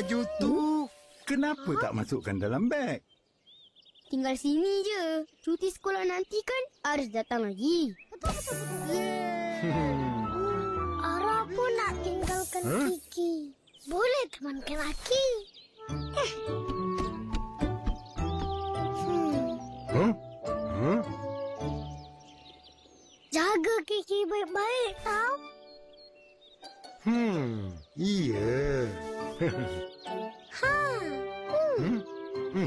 baju tu. Kenapa tak masukkan dalam beg? Tinggal sini je. Cuti sekolah nanti kan harus datang lagi. Ara pun nak tinggalkan Huh? Kiki. Boleh temankan Aki. Eh. Hmm. Huh? Huh? Jaga Kiki baik-baik tau. Hmm, iya. Ha.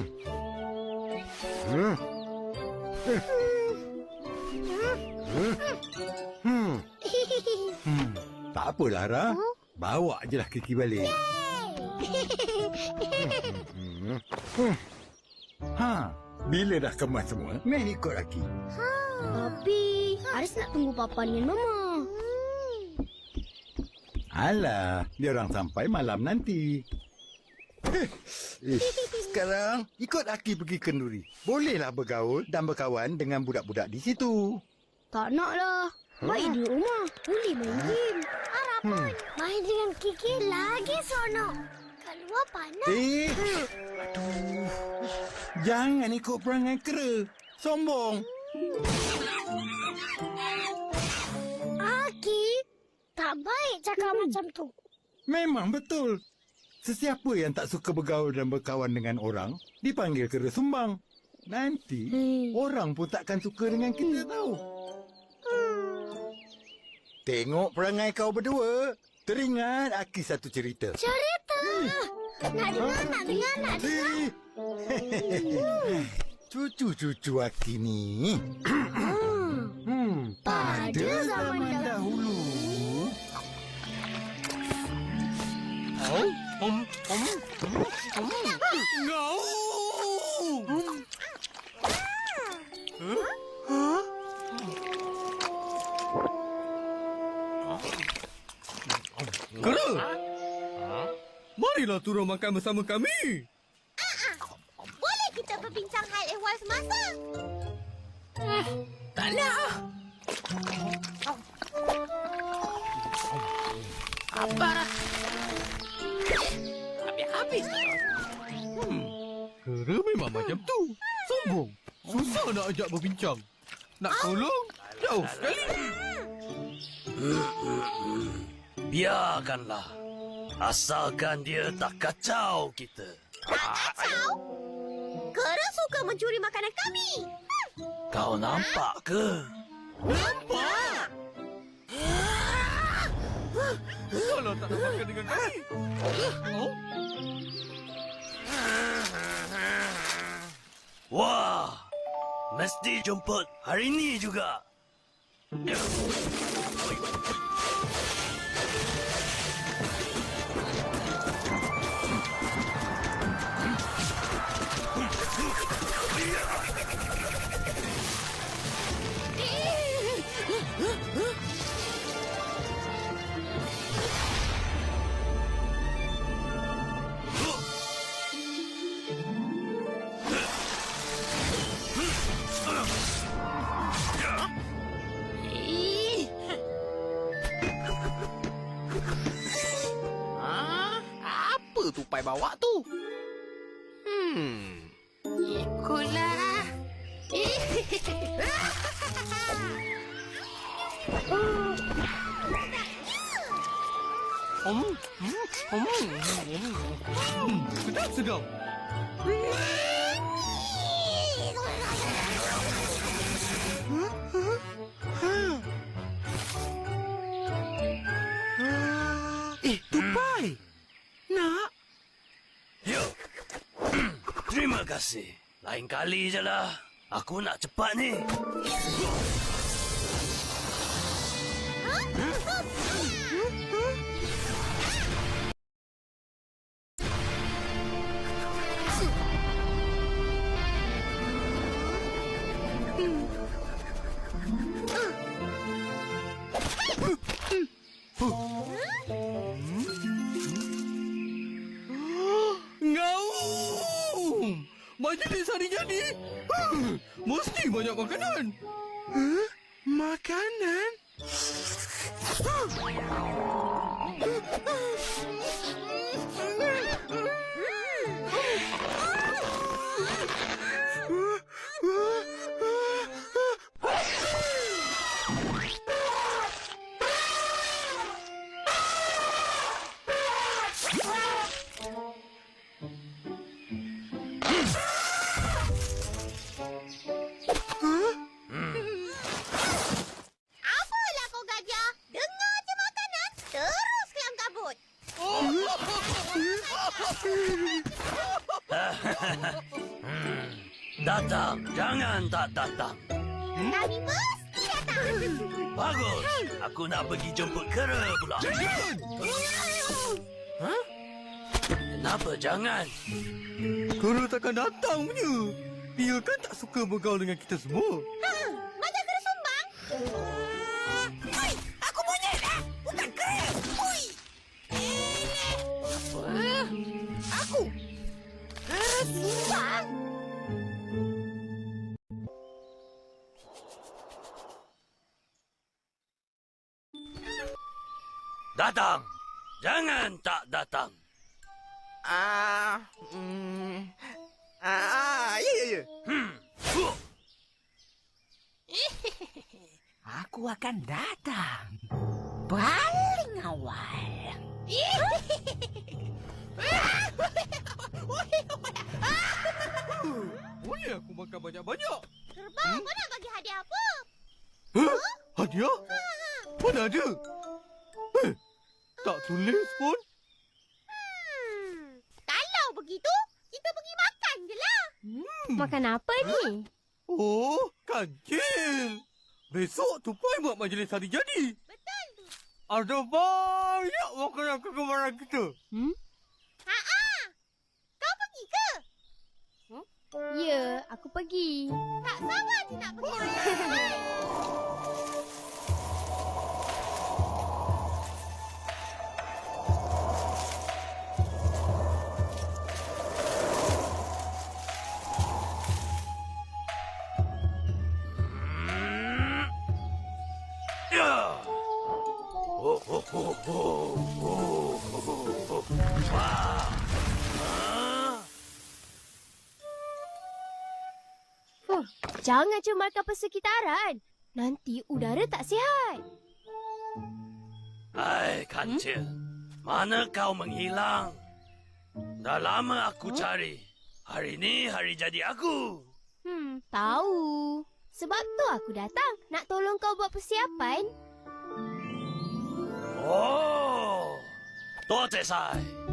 Tak apalah, Ra. Bawa je lah Kiki balik. Ha, bila dah kemas semua, main ikut lagi. Tapi Aris nak tunggu papa dengan mama. Alah, dia orang sampai malam nanti. Eh, sekarang ikut Aki pergi kenduri. Bolehlah bergaul dan berkawan dengan budak-budak di situ. Tak nak lah. Baik di rumah. Boleh main game. Hmm. Main dengan Kiki lagi seronok. Kat luar panas. Eh, aduh. Jangan ikut perangai kera. Sombong. Aki, tak baik cakap macam tu. Memang betul. Sesiapa yang tak suka bergaul dan berkawan dengan orang, dipanggil kera sumbang. Nanti, Hmm. orang pun takkan suka dengan kita tahu. Tengok perangai kau berdua. Teringat Aki satu cerita. Cerita. Nak dengar, nak dengar, nak dengar. Cucu-cucu Aki ni. hmm. Pada zaman dahulu. Kera! Marilah turun makan bersama kami. Boleh kita berbincang hal ehwal semasa? Tak nak. Apa? Habis-habis. Macam tu. Sombong. Susah nak ajak berbincang. Nak tolong? Jauh sekali. Biarkanlah. Asalkan dia tak kacau kita. Kacau. Kera suka mencuri makanan kami. Kau nampak ke? Nampak. Kalau tak nak makan dengan kami. Oh? Wah! Mesti jemput hari ini juga. Ikutlah. Om, hmm, om, hmm, sedap sedap. Eh, tupai. Nak? Yuk. Terima kasih. Lain kali je lah. Aku nak cepat ni. Datang, jangan tak datang. Kami mesti datang. Bagus. Aku nak pergi jemput kera pula. Jangan! Kenapa jangan? Kura takkan datang punya. Dia kan tak suka bergaul dengan kita semua. Macam kena sumbang. Datang. Jangan tak datang. Ah, mm, ah, ya, ya, ya. Hmm. Huh. Aku akan datang. Paling awal. Boleh aku makan banyak-banyak? Kerbau, kau nak bagi hadiah apa? Huh? Hadiah? Mana ada? Eh, tak tulis pun. Hmm. Kalau begitu, kita pergi makan je lah. Makan apa ni? Oh, kancil. Besok tupai buat majlis hari jadi. Betul tu. Ada banyak makanan kegemaran kita. Ha-ha. Kau pergi ke? Ya, aku pergi. Tak sabar je nak pergi jangan cemarkan persekitaran. Nanti udara tak sihat. Hai, kancil. Mana kau menghilang? Dah lama aku cari. Hari ni hari jadi aku. Hmm, tahu. Sebab tu aku datang nak tolong kau buat persiapan. Oh. Tote sai.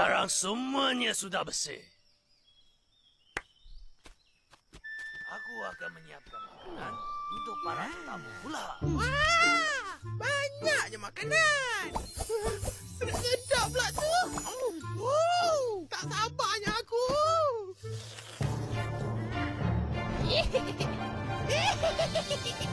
Sekarang semuanya sudah bersih. Aku akan menyiapkan makanan untuk para tetamu pula. Wah, banyaknya makanan. Sedap pula tu. Oh, tak sabarnya aku. Ah.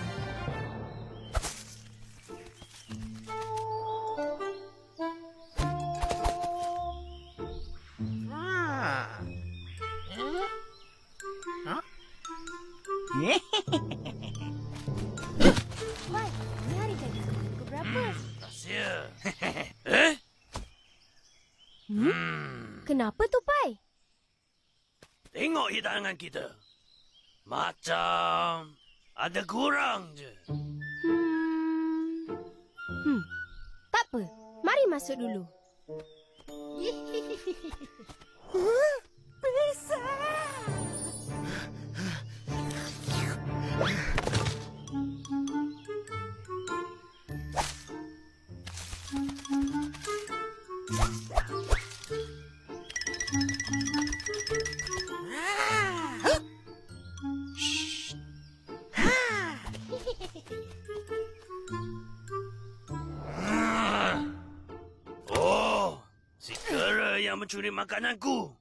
Hidangan kita. Macam ada kurang je. Hmm. Hmm. Tak apa. Mari masuk dulu. Ah. mencuri makananku.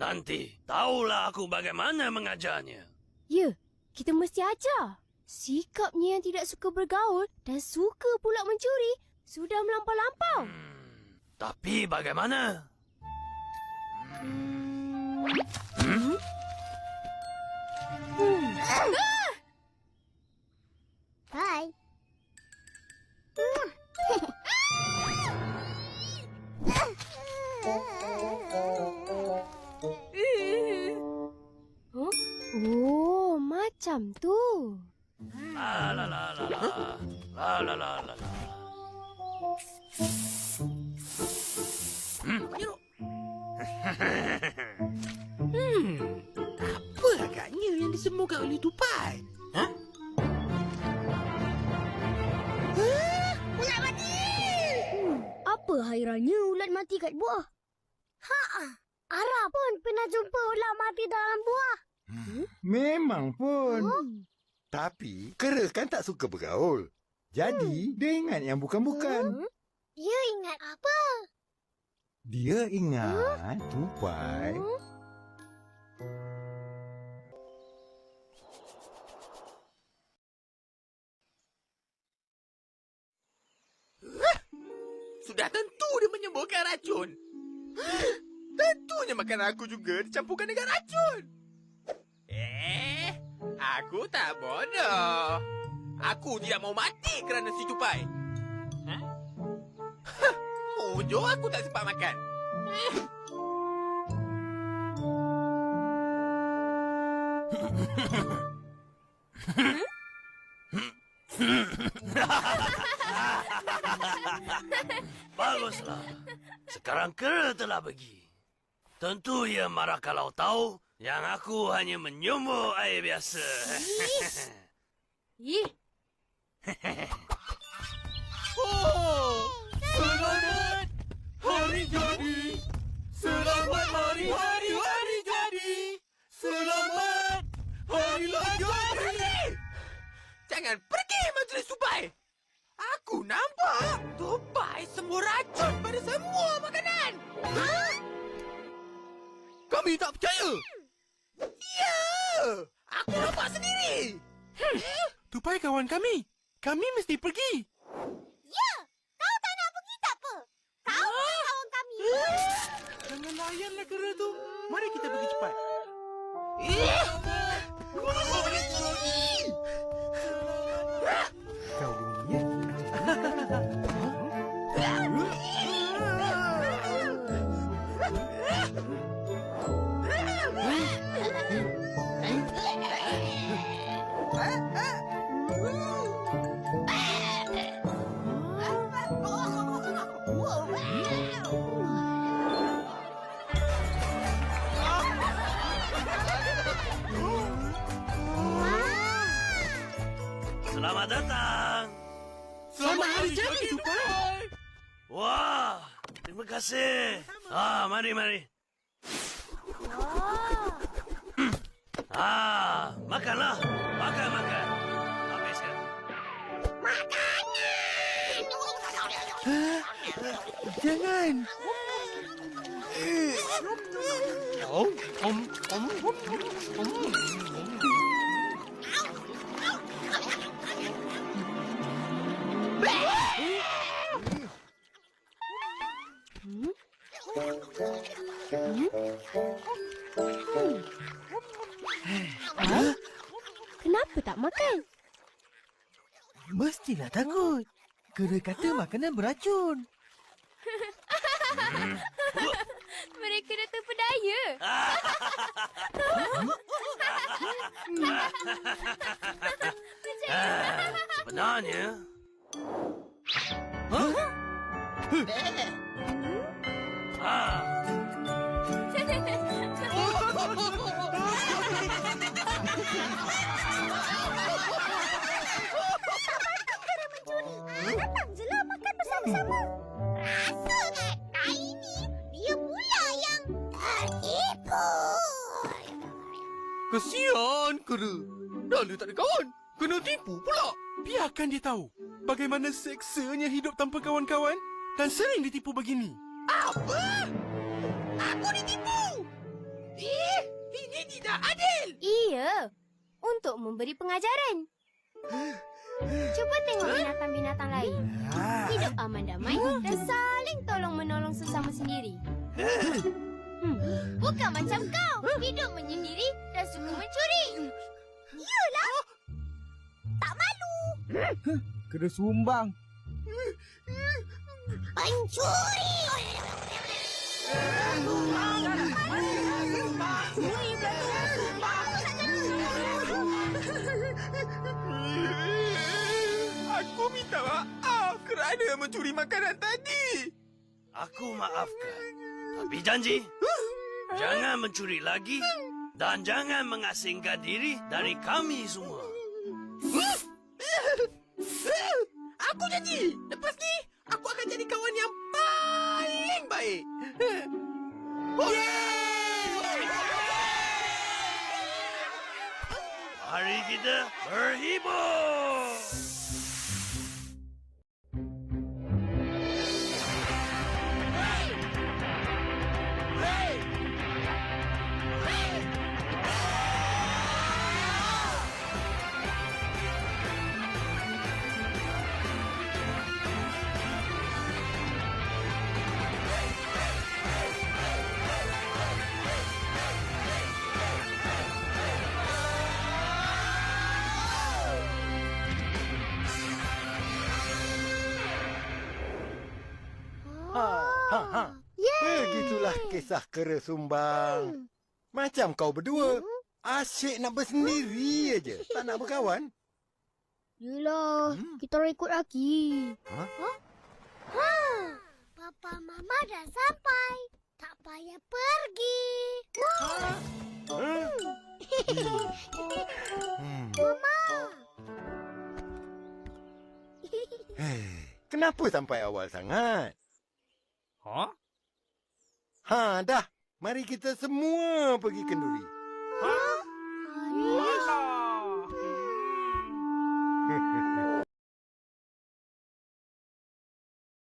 Nanti tahulah aku bagaimana mengajarnya. Ya, kita mesti ajar. Sikapnya yang tidak suka bergaul dan suka pula mencuri sudah melampau-lampau. Hmm, tapi bagaimana? Hmm. Hai. Huh? macam tu. La la la la la. La la la la la. Apa agaknya yang disemukan oleh tupai? Ha? Ulat mati. Apa hairannya ulat mati kat buah? Ha. Ara pun pernah jumpa ulat mati dalam buah. Memang pun. Tapi kera kan tak suka bergaul. Jadi dia ingat yang bukan-bukan. Dia ingat apa? Dia ingat tupai. Sudah tentu dia menyembuhkan racun. Tentunya makanan aku juga dicampurkan dengan racun. Aku tak bodoh. Aku tidak mau mati kerana si tupai. Ha? Mujuh aku tak sempat makan. Baguslah. Sekarang kera telah pergi. Tentu ia marah kalau tahu yang aku hanya menyumbur air biasa. Ih, Oh, selamat hari jadi. Selamat hari hari hari jadi. Selamat hari jadi. Jangan pergi majlis tupai. Aku nampak tupai semua racun pada semua makanan. Ha? Kami tak percaya. Ya, aku nampak sendiri. Tupai kawan kami. Kami mesti pergi. Ya. Kau tak nak pergi tak apa. Kau bukan kawan kami. Jangan layanlah kera tu. Mari kita pergi cepat. Kau kasih. Ah, mari mari. Ah, makanlah. Makan makan. Habiskan. Jangan. Om, om, om, om, kenapa tak makan? Mestilah takut. Kera kata makanan beracun. Mereka dah terpedaya. Sebenarnya ah, Datang je lah makan bersama-sama. Rasa kan kali ni dia pula yang tertipu. Kesian kera. Dah dia tak ada kawan. Kena tipu pula. Biarkan dia tahu bagaimana seksanya hidup tanpa kawan-kawan dan sering ditipu begini. Apa? Aku ditipu! Eh, ini tidak adil! Iya, untuk memberi pengajaran. Cuba tengok binatang-binatang lain. Hidup aman damai dan saling tolong-menolong sesama sendiri. Hmm, bukan macam kau, hidup menyendiri dan suka mencuri. Kena sumbang. Pencuri! Aku minta maaf kerana mencuri makanan tadi. Aku maafkan. Tapi janji, jangan mencuri lagi dan jangan mengasingkan diri dari kami semua. Aku janji. Kisah kera sumbang. Macam kau berdua. Asyik nak bersendiri aja. Tak nak berkawan. Yelah, Hmm. kita rekod lagi. Papa Mama dah sampai. Tak payah pergi. Hmm. Hei, kenapa sampai awal sangat? Ha? Ha, dah. Mari kita semua pergi kenduri. Alah.